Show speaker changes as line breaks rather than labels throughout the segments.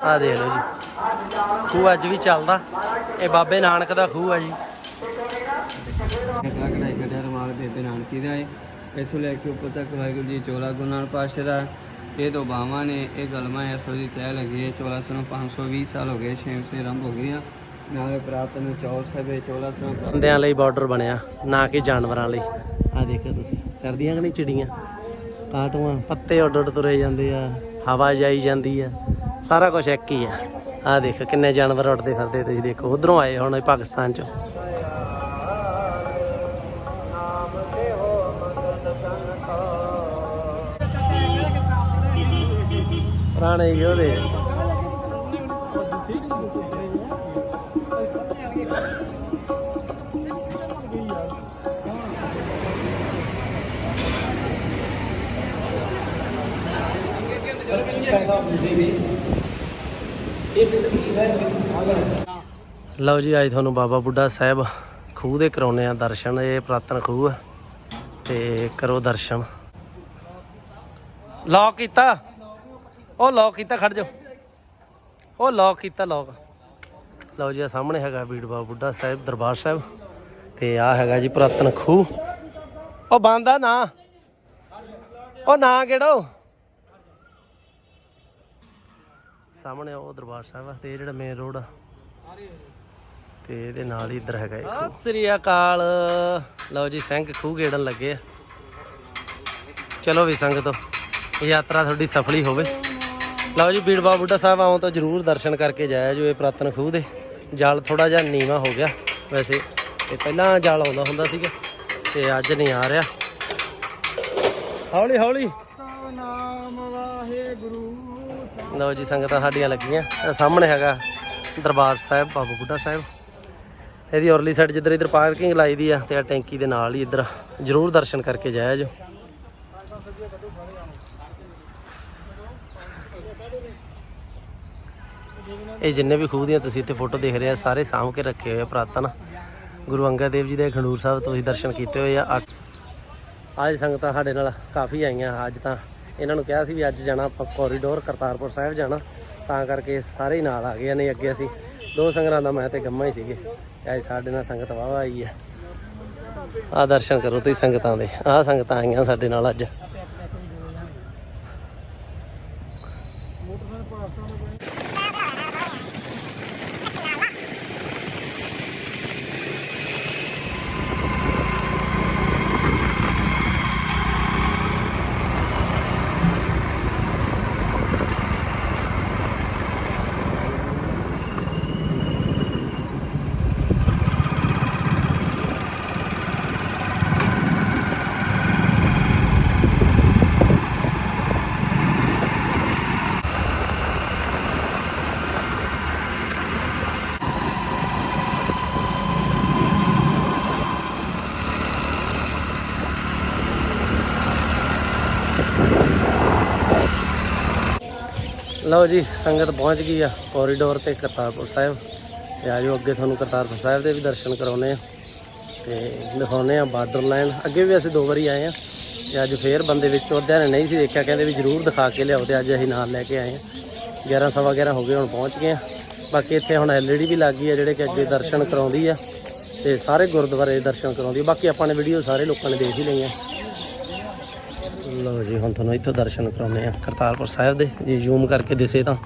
ਆ ਦੇਖ ਲਓ ਜੀ। ਖੂਹ ਅੱਜ ਵੀ ਚੱਲਦਾ। ਇਹ ਬਾਬੇ ਨਾਨਕ ਦਾ ਖੂਹ ਆ ਜੀ।
ਅਗਲਾ ਕਢਾਈ ਕੱਢਿਆ ਰੁਮਾਲ ਬੇਬੇ ਨਾਨਕੀ ਦਾ ਹੈ ਇੱਥੋਂ ਲੈ ਕੇ ਉੱਪਰ ਤੱਕ ਵਾਹਿਗੁਰੂ ਜੀ ਚੋਲਾ ਗੁਰੂ ਨਾਨਕ ਪਾਤਸ਼ਾਹ ਦਾ। ਇਹ ਦੋ ਬਾਵਾਂ ਨੇ ਇਹ ਗਲਮਾ ਇਸ ਵਾਰੀ ਤੈ ਲੱਗੀ ਹੈ ਚੋਲਾ ਸਨ 520 ਸਾਲ ਹੋ ਗਏ ਛੇ ਸੇ ਆਰੰਭ ਹੋ ਗਈਆਂ ਨਾਲੇ ਪ੍ਰਾਪਤ ਨੂੰ ਸਭੇ ਚੋਲਾ ਸਨ
ਬੰਦਿਆਂ ਲਈ ਬਾਰਡਰ ਬਣਿਆ ਨਾ ਕਿ ਜਾਨਵਰਾਂ ਲਈ। ਆ ਦੇਖੋ ਤੁਸੀਂ ਕਰਦੀਆਂ ਕਿ ਨਹੀਂ ਚਿੜੀਆਂ? ਕਾਟੂਆਂ ਪੱਤੇ ਉੱਡ ਉੱਡ ਤੁਰੇ ਜਾਂਦੇ ਆ। ਹਵਾ ਜਾਈ ਜਾਂਦੀ ਆ। ਸਾਰਾ ਕੁਝ ਇੱਕ ਹੀ ਆ। ਆ ਦੇਖੋ ਕਿੰਨੇ ਜਾਨਵਰ ਉੱਡਦੇ ਫਿਰਦੇ ਤੁਸੀਂ ਦੇਖੋ, ਉਧਰੋਂ ਆਏ ਹੁਣ ਇਹ ਪਾਕਿਸਤਾਨ ਚੋਂ। ਪੁਰਾਣੇ ਯੋਧੇ ਲਓ ਜੀ, ਅੱਜ ਤੁਹਾਨੂੰ ਬਾਬਾ ਬੁੱਢਾ ਸਾਹਿਬ ਖੂਹ ਦੇ ਕਰਾਉਨੇ ਆ ਦਰਸ਼ਨ। ਇਹ ਪ੍ਰਾਤਨ ਖੂਹ ਆ, ਤੇ ਕਰੋ ਦਰਸ਼ਨ। ਲੌਕ ਕੀਤਾ? ਉਹ ਲੌਕ ਕੀਤਾ, ਖੜ ਜਾ ਉਹ ਲੌਕ ਕੀਤਾ ਲੌਕ ਲਓ ਜੀ ਆ ਸਾਹਮਣੇ ਹੈਗਾ ਬੀੜ ਬਾਬਾ ਬੁੱਢਾ ਸਾਹਿਬ, ਦਰਬਾਰ ਸਾਹਿਬ, ਤੇ ਆ ਹੈਗਾ ਜੀ ਪ੍ਰਾਤਨ ਖੂਹ। ਉਹ ਬੰਦਾ ਨਾ। ਉਹ ਨਾ ਕਿਹੜਾ ਸਾਹਮਣੇ ਉਹ ਦਰਬਾਰ ਸਾਹਿਬ ਆ ਤੇ ਇਹ ਜਿਹੜਾ ਮੇਨ ਰੋਡ ਆ। ਤੇ ਇਹਦੇ ਨਾਲ ਹੀ ਇੱਧਰ ਹੈਗਾ ਇੱਕ। ਸਤਿ ਸ੍ਰੀ ਅਕਾਲ। ਲਓ ਜੀ ਸਿੰਘ ਖੂਹ ਗੇੜਨ ਲੱਗੇ ਆ। ਚਲੋ ਵੀ ਸੰਗਤੋ ਯਾਤਰਾ ਤੁਹਾਡੀ ਸਫਲੀ ਹੋਵੇ। ਲਓ ਜੀ ਬੀੜ ਬਾਬਾ ਬੁੱਢਾ ਸਾਹਿਬ ਆਉਂ ਤਾਂ ਜਰੂਰ ਦਰਸ਼ਨ ਕਰਕੇ ਜਾਇਆ ਜੋ ਇਹ ਪ੍ਰਾਤਨ ਖੂਹ ਦੇ। ਜਲ ਥੋੜਾ ਜਿਹਾ ਨੀਵਾ ਹੋ ਗਿਆ। ਵੈਸੇ ਤੇ ਪਹਿਲਾਂ ਜਲ ਆਉਂਦਾ ਹੁੰਦਾ ਸੀਗਾ ਤੇ ਅੱਜ ਨਹੀਂ ਆ ਰਿਹਾ। ਹੌਲੀ ਹੌਲੀ
ਨਾਮ ਵਾਹਿਗੁਰੂ
ਲਓ ਜੀ, ਸੰਗਤਾਂ ਸਾਡੀਆਂ ਲੱਗੀਆਂ। ਇਹ ਸਾਹਮਣੇ ਹੈਗਾ ਦਰਬਾਰ ਸਾਹਿਬ, ਬਾਬਾ ਬੁੱਢਾ ਸਾਹਿਬ। ਇਹਦੀ ਔਰਲੀ ਸਾਈਡ ਜਿੱਧਰ ਇਧਰ ਪਾਰਕਿੰਗ ਲਾਈ ਦੀ ਆ ਤੇ ਆ ਟੈਂਕੀ ਦੇ ਨਾਲ ਹੀ ਇੱਧਰ ਜਰੂਰ ਦਰਸ਼ਨ ਕਰਕੇ ਜਾਇਆ ਜੋ ਇਹ ਜਿੰਨੇ ਵੀ ਖੂਹ ਦੀਆਂ ਤੁਸੀਂ ਇੱਥੇ ਫੋਟੋ ਦੇਖ ਰਹੇ ਆ, ਸਾਰੇ ਸਾਂਭ ਕੇ ਰੱਖੇ ਹੋਏ ਆ ਪ੍ਰਾਤਨ। ਗੁਰੂ ਅੰਗਦ ਦੇਵ ਜੀ ਦੇ ਖੰਡੂਰ ਸਾਹਿਬ ਤੋਂ ਹੀ ਦਰਸ਼ਨ ਕੀਤੇ ਹੋਏ ਆ। ਅੱਜ ਸੰਗਤਾਂ ਸਾਡੇ ਨਾਲ ਕਾਫੀ ਆਈਆਂ, ਅੱਜ ਤਾਂ ਇਹਨਾਂ ਨੂੰ ਕਿਹਾ ਸੀ ਵੀ ਅੱਜ ਜਾਣਾ ਆਪਾਂ ਕੋਰੀਡੋਰ ਕਰਤਾਰਪੁਰ ਸਾਹਿਬ ਜਾਣਾ। ਤਾਂ ਕਰਕੇ ਸਾਰੇ ਹੀ ਨਾਲ ਆ ਗਏ ਨੇ ਅੱਗੇ ਅਸੀਂ। ਦੋ ਸੰਗਰਾਂ ਦਾ ਮੈਂ ਤੇ ਗੰਮਾ ਹੀ ਸੀਗੇ। ਅੱਜ ਸਾਡੇ ਨਾਲ ਸੰਗਤ ਵਾਵਾ ਆਈ ਹੈ। ਆ ਦਰਸ਼ਨ ਕਰੋ ਤੁਸੀਂ ਸੰਗਤਾਂ ਦੇ। ਆਹ ਸੰਗਤਾਂ ਆਈਆਂ ਸਾਡੇ ਨਾਲ ਅੱਜ। ਲਓ ਜੀ, ਸੰਗਤ ਪਹੁੰਚ ਗਈ ਆ ਕੋਰੀਡੋਰ ਤੇ ਕਰਤਾਰਪੁਰ ਸਾਹਿਬ। ਤੇ ਆਜੋ ਅੱਗੇ ਤੁਹਾਨੂੰ ਕਰਤਾਰਪੁਰ ਸਾਹਿਬ ਦੇ ਵੀ ਦਰਸ਼ਨ ਕਰਾਉਨੇ ਆ ਤੇ ਦਿਖਾਉਨੇ ਆ ਬਾਰਡਰ ਲਾਈਨ। ਅੱਗੇ ਵੀ ਅਸੀਂ ਦੋ ਵਾਰੀ ਆਏ ਆ ਤੇ ਅੱਜ ਫੇਰ ਬੰਦੇ ਵਿੱਚ ਅੱਧਿਆਂ ਨੇ ਨਹੀਂ ਸੀ ਦੇਖਿਆ, ਕਹਿੰਦੇ ਵੀ ਜਰੂਰ ਦਿਖਾ ਕੇ ਲਿਆਓ ਤੇ ਅੱਜ ਅਸੀਂ ਨਾਲ ਲੈ ਕੇ ਆਏ ਆ। 11 ਸਵਾ 11 ਹੋ ਗਏ, ਹੁਣ ਪਹੁੰਚ ਗਏ ਆ। ਬਾਕੀ ਇੱਥੇ ਹੁਣ ਐਲਈਡੀ ਵੀ ਲੱਗ ਗਈ ਆ, ਜਿਹੜੇ ਕਿ ਅੱਗੇ ਦਰਸ਼ਨ ਕਰਾਉਂਦੀ ਆ ਤੇ ਸਾਰੇ ਗੁਰਦੁਆਰੇ ਦੇ ਦਰਸ਼ਨ ਕਰਾਉਂਦੀ ਆ। ਬਾਕੀ ਆਪਾਂ ਨੇ ਵੀਡੀਓ ਸਾਰੇ ਲੋਕਾਂ ਨੇ ਦੇਖ ਹੀ ਲਈਆਂ। ਲਓ ਜੀ, ਹੁਣ ਤੁਹਾਨੂੰ ਇੱਥੋਂ ਦਰਸ਼ਨ ਕਰਾਉਨੇ ਆ ਕਰਤਾਰਪੁਰ ਸਾਹਿਬ ਦੇ, ਜੇ ਜ਼ੂਮ ਕਰਕੇ ਦਿਸੇ ਤਾਂ।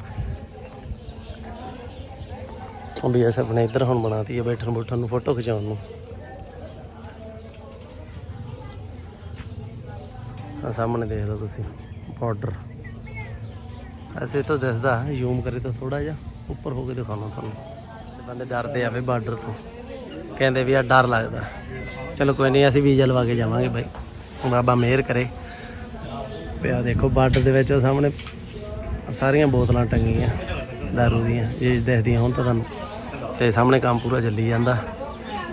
ਉਹ ਵੀ ਐਸ ਆਪਣੇ ਇੱਧਰ ਹੁਣ ਬਣਾਤੀ ਹੈ, ਬੈਠਣ ਬੁੱਠਣ ਨੂੰ ਫੋਟੋ ਖਿਚਾਉਣ ਨੂੰ। ਆ ਸਾਹਮਣੇ ਦੇਖ ਲਓ ਤੁਸੀਂ ਬਾਰਡਰ ਐਸੇ ਤਾਂ ਦਿਸਦਾ ਜ਼ੂਮ ਕਰੇ ਤਾਂ ਥੋੜਾ ਜਿਹਾ, ਉੱਪਰ ਹੋ ਕੇ ਦਿਖਾਉਣਾ ਤੁਹਾਨੂੰ। ਤੇ ਬੰਦੇ ਡਰਦੇ ਆਵੇ ਬਾਰਡਰ ਤੋਂ। ਕਹਿੰਦੇ ਵੀ ਆ ਡਰ ਲੱਗਦਾ। ਚਲੋ ਕੋਈ ਨਹੀਂ, ਅਸੀਂ ਵੀਜ਼ਾ ਲਵਾ ਕੇ ਜਾਵਾਂਗੇ ਬਾਈ। ਬਾਬਾ ਮਿਹਰ ਕਰੇ। ਪਿਆ। ਦੇਖੋ, ਬਾਰਡਰ ਦੇ ਵਿੱਚ ਉਹ ਸਾਹਮਣੇ ਸਾਰੀਆਂ ਬੋਤਲਾਂ ਟੰਗੀਆਂ, ਦਾਰੂ ਦੀਆਂ, ਜੇ ਦੇਖਦੀਆਂ ਹੁਣ ਤਾਂ ਤੁਹਾਨੂੰ। ਤੇ ਸਾਹਮਣੇ ਕੰਮ ਪੂਰਾ ਚੱਲੀ ਜਾਂਦਾ।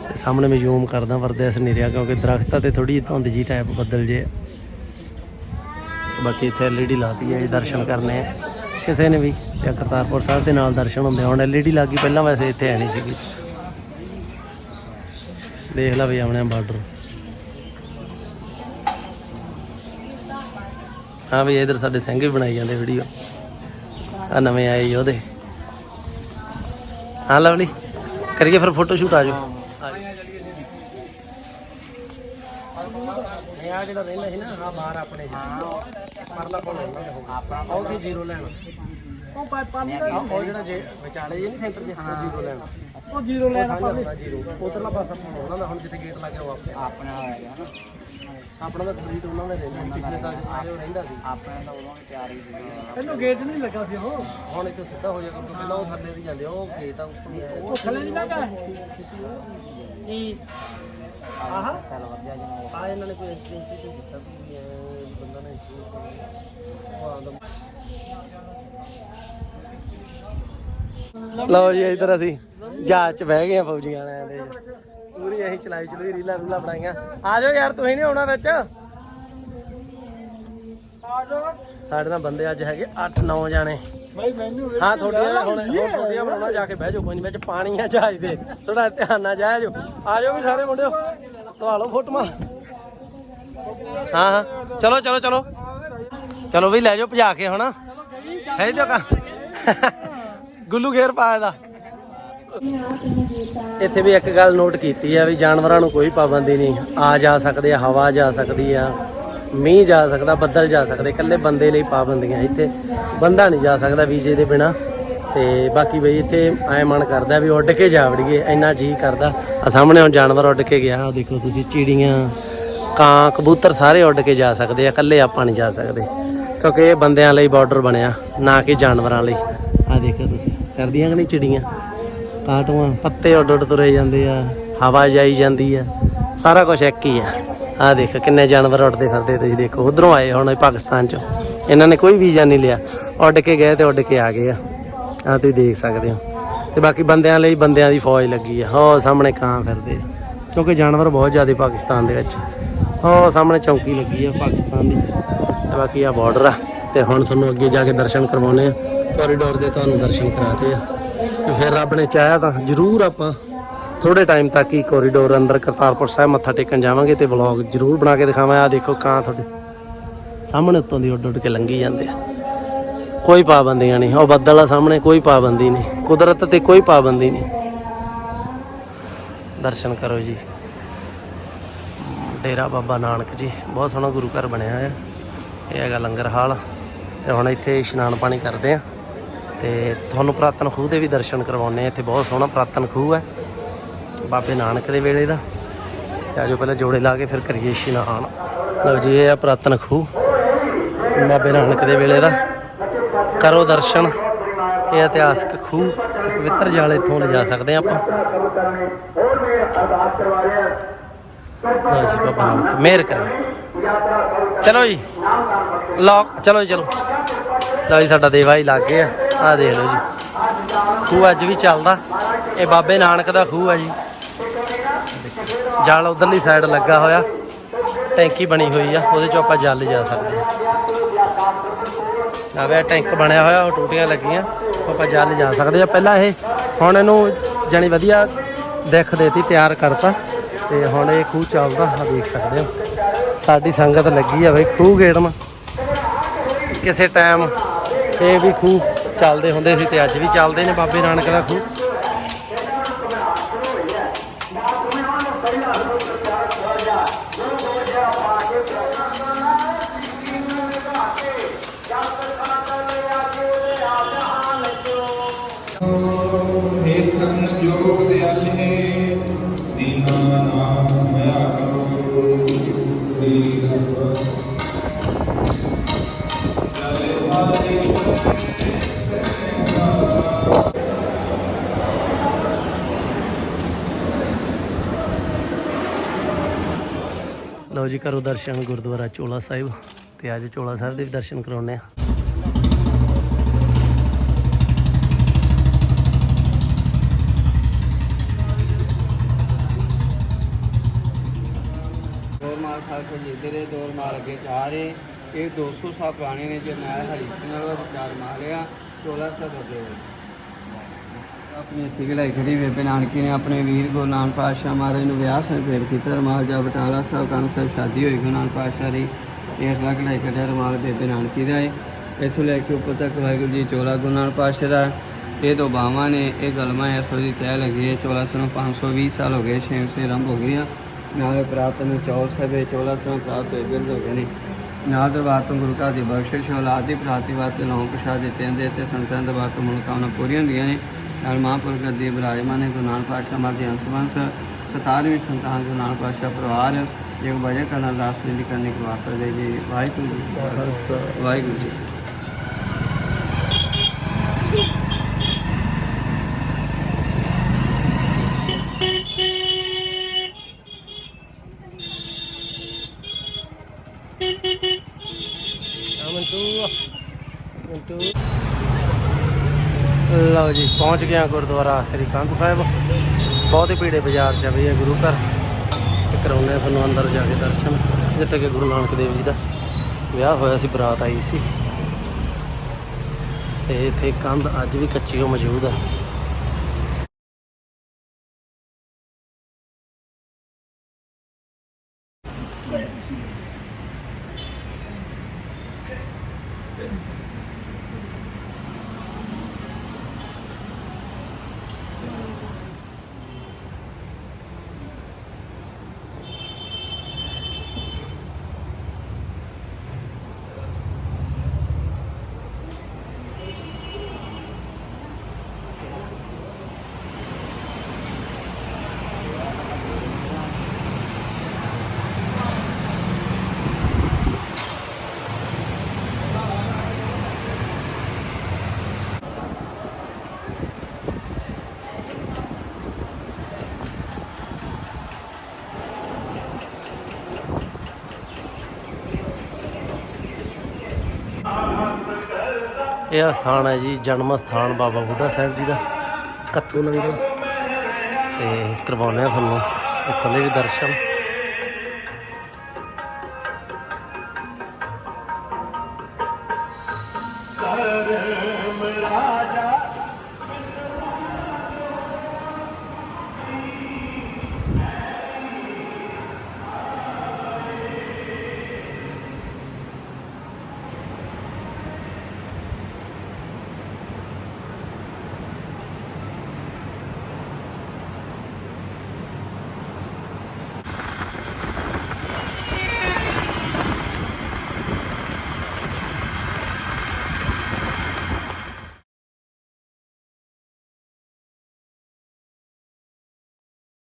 ਤੇ ਸਾਹਮਣੇ ਮੈਂ ਜ਼ੂਮ ਕਰਦਾ ਵਰਦੇ ਇਸ ਰਿਹਾ ਕਿਉਂਕਿ ਦਰਖਤਾਂ ਤੇ ਥੋੜੀ ਜਿਹੀ ਧੁੰਦ ਜੀ ਟਾਈਪ ਬੱਦਲ ਜੇ। ਬਾਕੀ ਇੱਥੇ ਐਲਈਡੀ ਲਾਤੀ ਹੈ ਜੀ, ਦਰਸ਼ਨ ਕਰਨੇ ਆ। ਕਿਸੇ ਨੇ ਵੀ, ਜਾਂ ਕਰਤਾਰਪੁਰ ਸਾਹਿਬ ਦੇ ਨਾਲ ਦਰਸ਼ਨ ਹੁੰਦੇ ਆ। ਹੁਣ ਐਲਈਡੀ ਲੱਗੀ, ਪਹਿਲਾਂ ਵੈਸੇ ਇੱਥੇ ਹੈ ਨਹੀਂ ਸੀਗੀ। ਦੇਖ ਲਾ ਵੀ ਆਪਣੇ ਬਾਰਡਰ। ਹਾਂ ਵੀ ਇਧਰ ਸਾਡੇ ਸਿੰਘ ਵੀ ਬਣਾਈ ਜਾਂਦੇ ਵੀਡੀਓ ਆ ਨਵੇਂ ਆਏ ਯੋਧੇ ਹਾਂ ਲਵਲੀ ਕਰੀਏ ਫਿਰ ਫੋਟੋ ਸ਼ੂਟ ਆ ਜਾਓ। ਆ ਜਿਹੜਾ ਰਹਿੰਦਾ ਸੀ ਨਾ ਆ ਬਾਹਰ ਆਪਣੇ ਪਰਲਾ ਕੋਲ ਰਹਿੰਦਾ ਆਪਣਾ ਉਹ ਕੀ ਜ਼ੀਰੋ ਲੈਣਾ। ਉਹ ਪਾਣੀ ਦਾ ਉਹ ਜਿਹੜਾ ਜੇ ਵਿਚਾਲੇ ਜੇ ਨਹੀਂ ਸੈਂਟਰ ਦੇ ਉਹ ਜ਼ੀਰੋ ਲੈਣਾ ਉਹ ਜ਼ੀਰੋ ਲੈਣਾ ਪਾਵੇ ਉਧਰਲਾ ਪਾਸਾ ਉਹਨਾਂ ਦਾ ਹੁਣ ਜਿੱਥੇ ਗੇਟ ਲੱਗਿਆ ਉਹ ਆਪਣੇ
ਆਪਣਾ ਆਇਆ ਨਾ।
ਆਪਣਾ ਤਾਂ ਖਰੀਦ ਉਹਨਾਂ ਨੇ ਰਹਿੰਦਾ। ਪਿਛਲੇ ਸਾਲ ਜਿੱਥੇ ਆਏ ਉਹ ਰਹਿੰਦਾ ਸੀ।
ਆਪਣੇ ਤਾਂ ਉਦੋਂ ਵੀ ਤਿਆਰ ਹੀ ਸੀ।
ਪਹਿਲਾਂ ਗੇਟ ਨਹੀਂ ਲੱਗਾ ਸੀ ਉਹ? ਹੁਣ ਇੱਥੇ ਸਿੱਧਾ ਹੋ ਜਾਏਗਾ ਪਹਿਲਾਂ ਉਹ ਥੱਲੇ ਦੀ ਜਾਂਦੇ ਆ, ਉਹ ਗੇਟ ਆ ਉੱਪਰ ਉਹ ਥੱਲੇ ਨਹੀਂ ਲੱਗਾ ਕੀ? ਆਹ?
ਚੱਲ ਵਧੀਆ ਜਨਾ
ਆ ਇਹਨਾਂ ਨੇ ਕੋਈ ਐਕਸਪੀਰੀਅੰਸ ਕੀਤਾ ਵੀ ਐਂ ਬੰਦਾ ਨੇ ਉਹ ਆਂਦਾ ਲਓ ਜੀ ਇਧਰ ਅਸੀਂ ਜਹਾਜ਼ 'ਚ ਬਹਿ ਗਏ ਆ ਫੌਜੀਆਂ ਵਾਲਿਆਂ ਦੇ। ਪੂਰੀ ਅਸੀਂ ਚਲਾਈ ਚਲਾਈ ਰੀਲਾ ਰੂਲਾ ਬਣਾਈਆਂ। ਆ ਜਾਓ ਯਾਰ ਤੁਸੀਂ ਨਹੀਂ ਆਉਣਾ ਵਿੱਚ? ਸਾਡੇ ਨਾਲ ਬੰਦੇ ਅੱਜ ਹੈਗੇ 8-9 ਜਾਣੇ। ਹਾਂ ਤੁਹਾਡੀਆਂ ਹੁਣ ਤੁਹਾਡੀਆਂ ਬਣਾਉਣਾ ਜਾ ਕੇ ਬਹਿ ਜਾਓ ਕੋਈ ਨਹੀਂ ਵਿੱਚ ਪਾਣੀ ਆ ਜਹਾਜ਼ ਦੇ। ਥੋੜਾ ਧਿਆਨ ਨਾਲ ਜਾਇਓ ਆ ਜਾਓ ਵੀ ਸਾਰੇ ਮੁੰਡਿਓ। ਲਵਾ ਲਓ ਫੋਟੋਆਂ। ਹਾਂ ਹਾਂ। ਚਲੋ ਚਲੋ ਚਲੋ। ਚਲੋ ਵੀ ਲੈ ਜਾਓ ਭਜਾ ਕੇ ਹੁਣ ਹੈ ਜੋ ਕਾ ਗੁੱਲੂ ਘੇਰ ਪਾਇਆ ਦਾ ਇੱਥੇ ਵੀ ਇੱਕ ਗੱਲ ਨੋਟ ਕੀਤੀ ਆ ਵੀ ਜਾਨਵਰਾਂ ਨੂੰ ਕੋਈ ਪਾਬੰਦੀ ਨਹੀਂ। ਆ ਜਾ ਸਕਦੇ ਆ, ਹਵਾ ਜਾ ਸਕਦੀ ਆ, ਮੀਂਹ ਜਾ ਸਕਦਾ, ਬੱਦਲ ਜਾ ਸਕਦੇ, ਇਕੱਲੇ ਬੰਦੇ ਲਈ ਪਾਬੰਦੀਆਂ। ਇੱਥੇ ਬੰਦਾ ਨਹੀਂ ਜਾ ਸਕਦਾ ਵੀਜ਼ੇ ਦੇ ਬਿਨਾ। ਤੇ ਬਾਕੀ ਬਈ ਇੱਥੇ ਐ ਮਨ ਕਰਦਾ ਵੀ ਉੱਡ ਕੇ ਜਾ ਵੜੀਏ, ਇੰਨਾ ਜੀ ਕਰਦਾ। ਆ ਸਾਹਮਣੇ ਹੁਣ ਜਾਨਵਰ ਉੱਡ ਕੇ ਗਿਆ ਆ ਦੇਖੋ ਤੁਸੀਂ ਚਿੜੀਆਂ, ਕਾਂ, ਕਬੂਤਰ ਸਾਰੇ ਉੱਡ ਕੇ ਜਾ ਸਕਦੇ ਆ, ਇਕੱਲੇ ਆਪਾਂ ਨਹੀਂ ਜਾ ਸਕਦੇ। ਕਿਉਂਕਿ ਇਹ ਬੰਦਿਆਂ ਲਈ ਬਾਰਡਰ ਬਣਿਆ, ਨਾ ਕਿ ਜਾਨਵਰਾਂ ਲਈ। ਆ ਦੇਖੋ ਤੁਸੀਂ, ਕਰਦੀਆਂ ਕਿ ਨਹੀਂ ਚਿੜੀਆਂ? ਕਾਟਵਾ ਪੱਤੇ ਉੱਡ ਉੱਡ ਤੁਰੇ ਜਾਂਦੇ ਆ, ਹਵਾ ਜਾਈ ਜਾਂਦੀ ਆ। ਸਾਰਾ ਕੁਝ ਇੱਕ ਹੀ ਆ। ਆ ਦੇਖ ਕਿੰਨੇ ਜਾਨਵਰ ਉੱਡਦੇ ਫਿਰਦੇ ਤੁਸੀਂ ਦੇਖੋ, ਉਧਰੋਂ ਆਏ ਹੁਣ ਪਾਕਿਸਤਾਨ ਚੋਂ। ਇਹਨਾਂ ਨੇ ਕੋਈ ਵੀਜ਼ਾ ਨਹੀਂ ਲਿਆ। ਉੱਡ ਕੇ ਗਏ ਤੇ ਉੱਡ ਕੇ ਆ ਗਏ ਆ। ਆ ਤੁਸੀਂ ਦੇਖ ਸਕਦੇ ਹੋ। ਤੇ ਬਾਕੀ ਬੰਦਿਆਂ ਲਈ ਬੰਦਿਆਂ ਦੀ ਫੌਜ ਲੱਗੀ ਆ। ਹੋ ਸਾਹਮਣੇ ਕਾਂ ਫਿਰਦੇ ਆ। ਕਿਉਂਕਿ ਜਾਨਵਰ ਬਹੁਤ ਜ਼ਿਆਦਾ ਪਾਕਿਸਤਾਨ ਦੇ ਵਿੱਚ। ਹੋ ਸਾਹਮਣੇ ਚੌਂਕੀ ਲੱਗੀ ਆ ਪਾਕਿਸਤਾਨ ਦੀ। ਤੇ ਬਾਕੀ ਆ ਬਾਰਡਰ ਆ। ਤੇ ਹੁਣ ਤੁਹਾਨੂੰ ਅੱਗੇ ਜਾ ਕੇ ਦਰਸ਼ਨ ਕਰਵਾਉਣੇ ਆ। ਕੋਰੀਡੋਰ ਦੇ ਤੁਹਾਨੂੰ ਦਰਸ਼ਨ ਕਰਾਤੇ ਆ। ਫਿਰ ਰੱਬ ਨੇ ਚਾਹਿਆ ਤਾਂ ਜ਼ਰੂਰ ਆਪਾਂ ਥੋੜੇ ਟਾਈਮ ਤੱਕ ਹੀ ਕੋਰੀਡੋਰ ਅੰਦਰ ਕਰਤਾਰਪੁਰ ਸਾਹਿਬ ਮੱਥਾ ਟੇਕਣ ਜਾਵਾਂਗੇ ਤੇ ਵਲੌਗ ਜ਼ਰੂਰ ਬਣਾ ਕੇ ਦਿਖਾਵਾਂ। ਆ ਦੇਖੋ ਕਾਂ ਤੁਹਾਡੇ ਸਾਹਮਣੇ ਉੱਤੋਂ ਦੀ ਉੱਡ ਉੱਡ ਕੇ ਲੰਗੀ ਜਾਂਦੇ ਆ। ਕੋਈ ਪਾਬੰਦੀਆਂ ਨਹੀਂ, ਉਹ ਬੱਦਲ ਆ ਸਾਹਮਣੇ, ਕੋਈ ਪਾਬੰਦੀ ਨਹੀਂ, ਕੁਦਰਤ ਤੇ ਕੋਈ ਪਾਬੰਦੀ ਨਹੀਂ। ਦਰਸ਼ਨ ਕਰੋ ਜੀ। ਡੇਰਾ ਬਾਬਾ ਨਾਨਕ ਜੀ, ਬਹੁਤ ਸੋਹਣਾ ਗੁਰੂ ਘਰ ਬਣਿਆ ਹੋਇਆ। ਇਹ ਹੈਗਾ ਲੰਗਰ ਹਾਲ। ਤੇ ਹੁਣ ਇੱਥੇ ਇਸ਼ਨਾਨ ਪਾਣੀ ਕਰਦੇ ਆ। ਤੇ ਤੁਹਾਨੂੰ ਪ੍ਰਾਤਨ ਖੂਹ ਦੇ ਵੀ ਦਰਸ਼ਨ ਕਰਵਾਉਣੇ ਆ ਇੱਥੇ ਬਹੁਤ ਸੋਹਣਾ ਪ੍ਰਾਤਨ ਖੂਹ ਹੈ। ਬਾਬੇ ਨਾਨਕ ਦੇ ਵੇਲੇ ਦਾ। ਤੇ ਆਜੋ ਪਹਿਲਾਂ ਜੋੜੇ ਲਾ ਕੇ ਫਿਰ ਕਰੀਏ ਇਸ਼ਨਾਨ। ਲਓ ਜੀ, ਇਹ ਆ ਪ੍ਰਾਤਨ ਖੂਹ। ਬਾਬੇ ਨਾਨਕ ਦੇ ਵੇਲੇ ਦਾ। ਕਰੋ ਦਰਸ਼ਨ। ਇਹ ਇਤਿਹਾਸਕ ਖੂਹ, ਪਵਿੱਤਰ ਜਲ ਇੱਥੋਂ ਲਿਜਾ ਸਕਦੇ ਆ ਆਪਾਂ। ਲਓ ਜੀ, ਬਾਬਾ ਨਾਨਕ, ਮਿਹਰ ਕਰੇ। ਚਲੋ ਜੀ। ਲੌਕ ਚਲੋ ਜੀ, ਚਲੋ। ਲਓ ਜੀ, ਸਾਡਾ ਦੇਵਾ ਹੀ ਲੱਗ ਗਿਆ ਆ ਦੇਖ ਲਓ ਜੀ। ਖੂਹ ਅੱਜ ਵੀ ਚੱਲਦਾ। ਇਹ ਬਾਬੇ ਨਾਨਕ ਦਾ ਖੂਹ ਆ ਜੀ। ਜਲ ਉਧਰਲੀ ਸਾਈਡ ਲੱਗਾ ਹੋਇਆ। ਟੈਂਕੀ ਬਣੀ ਹੋਈ ਆ। ਉਹਦੇ ਚੋਂ ਆਪਾਂ ਜਲ ਜਾ ਸਕਦੇ ਆ ਆਵੇ ਟੈਂਕ ਬਣਿਆ ਹੋਇਆ, ਉਹ ਟੂਟੀਆਂ ਲੱਗੀਆਂ। ਆਪਾਂ ਜਲ ਜਾ ਸਕਦੇ ਆ ਪਹਿਲਾਂ ਇਹ ਹੁਣ ਇਹਨੂੰ ਜਾਨੀ ਵਧੀਆ ਦਿੱਖ ਦੇਤੀ, ਤਿਆਰ ਕਰਤਾ। ਤੇ ਹੁਣ ਇਹ ਖੂਹ ਚੱਲਦਾ। ਆ ਦੇਖ ਸਕਦੇ ਹੋ। ਸਾਡੀ ਸੰਗਤ ਲੱਗੀ ਆ ਬਈ ਖੂਹ ਗੇੜਨ। ਕਿਸੇ ਟਾਈਮ ਇਹ ਵੀ ਖੂਹ ਚੱਲਦੇ ਹੁੰਦੇ ਸੀ ਤੇ ਅੱਜ ਵੀ ਚੱਲਦੇ ਨੇ ਬਾਬੇ ਨਾਨਕ ਦਾ ਖੂਹ। ਲਓ ਜੀ ਕਰੋ ਦਰਸ਼ਨ ਗੁਰਦੁਆਰਾ ਚੋਲਾ ਸਾਹਿਬ ਤੇ ਅੱਜ ਚੋਲਾ ਸਾਹਿਬ ਦੇ ਦਰਸ਼ਨ ਕਰਾਉਣੇ ਆ
ਦੌਰ ਮਾਲ ਖਾਲ ਦੇ ਦੌਰ ਮਾਲ ਅੱਗੇ ਜਾ ਰਹੇ। ਇਹ 200 ਸਾਲ ਪੁਰਾਣੇ ਨੇ, ਜੇ ਮੈਂ ਹਰੀ ਸਿੰਘ ਨਾਲ ਉਹਦੇ ਚਾਰ ਮਾਲ ਆ 1600 ਦੇ ਆਪਣੀ ਸਿਗਲਾਈ ਖੜੀ ਬੇਬੇ ਨਾਨਕੀ ਨੇ ਆਪਣੇ ਵੀਰ ਗੁਰੂ ਨਾਨਕ ਪਾਤਸ਼ਾਹ ਮਹਾਰਾਜ ਨੂੰ ਵਿਆਹ ਸੇ ਫੇਰ ਕੀਤਾ ਰਮਾਲ ਜਾ ਬਟਾਲਾ ਸਾਹਿਬ ਕੰਨ ਸਾਹਿਬ ਸ਼ਾਦੀ ਹੋਈ, ਗੁਰੂ ਨਾਨਕ ਪਾਤਸ਼ਾਹ ਦੀ ਇਸ ਲੱਖ ਲਾਈ ਖੜਿਆ ਰਮਾਲ ਬੇਬੇ ਨਾਨਕੀ ਦਾ ਏ ਇੱਥੋਂ ਲੈ ਕੇ ਉੱਪਰ ਤੱਕ ਵਾਹਿਗੁਰੂ ਜੀ ਚੋਲਾ ਗੁਰੂ ਨਾਨਕ ਪਾਤਸ਼ਾਹ ਦਾ ਇਹ ਤੋਂ ਬਾਵਾਂ ਨੇ, ਇਹ ਗਲਮਾ ਇਸ ਦੀ ਤੈ ਲੱਗੀ ਹੈ। 1420 ਸਾਲ ਹੋ ਗਏ, ਛੇਵ ਸੇ ਆਰੰਭ ਹੋ ਗਈਆਂ ਨਾਲੇ ਪ੍ਰਾਪਤ ਨੂੰ ਚੌਲ ਸਾਹਿਬ 1400 ਪ੍ਰਾਪਤ ਹੋਏ, ਬਿਰਧ ਹੋ ਗਏ ਨੇ। ਨਾਲ ਦਰਬਾਰ ਤੋਂ ਗੁਰੂ ਘਰ ਦੀ ਬਖਸ਼ਿਸ਼, ਔਲਾਦ ਦੀ ਪ੍ਰਾਪਤੀ ਵਾਸਤੇ ਨੌ ਪ੍ਰਸ਼ਾਦ ਦਿੱਤੇ ਜਾਂਦੇ ਤੇ ਸੰਤਾਂ ਦੇ ਵਾਸਤੇ ਮਨੋਕਾਮਨਾ ਪੂਰੀਆਂ ਹੁੰਦੀਆਂ ਨੇ। ਨਾਲ ਮਹਾਂਪੁਰਖ ਦੀ ਬਿਰਾਜਮਾਨ ਨੇ ਗੁਰੂ ਨਾਨਕ ਪਾਤਸ਼ਾਹ ਮਾਤੇ ਅੰਸ਼ਵੰਤ 17ਵੀਂ ਸੰਤਾਨ ਗੁਰੂ ਨਾਨਕ ਪਾਤਸ਼ਾਹ ਪਰਿਵਾਰ ਜੇ ਵਜ੍ਹਾ ਕਰਨਾ ਦਾਸ ਦੀ ਕਰਨੇ ਕੀ ਵਾਸਤਾ ਦੇ ਜੀ। ਵਾਹਿਗੁਰੂ ਜੀ ਵਾਹਿਗੁਰੂ ਜੀ
ਪਹੁੰਚ ਗਿਆ ਗੁਰਦੁਆਰਾ ਸ੍ਰੀ ਕੰਧ ਸਾਹਿਬ। ਬਹੁਤ ਹੀ ਭੀੜੇ ਬਾਜ਼ਾਰ ਚ ਆ ਵੀ ਇਹ ਗੁਰੂ ਘਰ। ਤੇ ਕਰਾਉਂਦੇ ਆ ਤੁਹਾਨੂੰ ਅੰਦਰ ਜਾ ਕੇ ਦਰਸ਼ਨ। ਜਿੱਥੇ ਕਿ ਗੁਰੂ ਨਾਨਕ ਦੇਵ ਜੀ ਦਾ ਵਿਆਹ ਹੋਇਆ ਸੀ, ਬਰਾਤ ਆਈ ਸੀ। ਤੇ ਇੱਥੇ ਕੰਧ ਅੱਜ ਵੀ ਕੱਚੀ ਹੋ ਮੌਜੂਦ ਹੈ ਇਹ ਆ ਸਥਾਨ ਹੈ ਜੀ, ਜਨਮ ਸਥਾਨ ਬਾਬਾ ਬੁੱਢਾ ਸਾਹਿਬ ਜੀ ਦਾ, ਕੱਥੂ ਨੰਗਲ ਤੇ ਕਰਵਾਉਂਦੇ ਆ ਤੁਹਾਨੂੰ ਇੱਥੋਂ ਦੇ ਵੀ ਦਰਸ਼ਨ।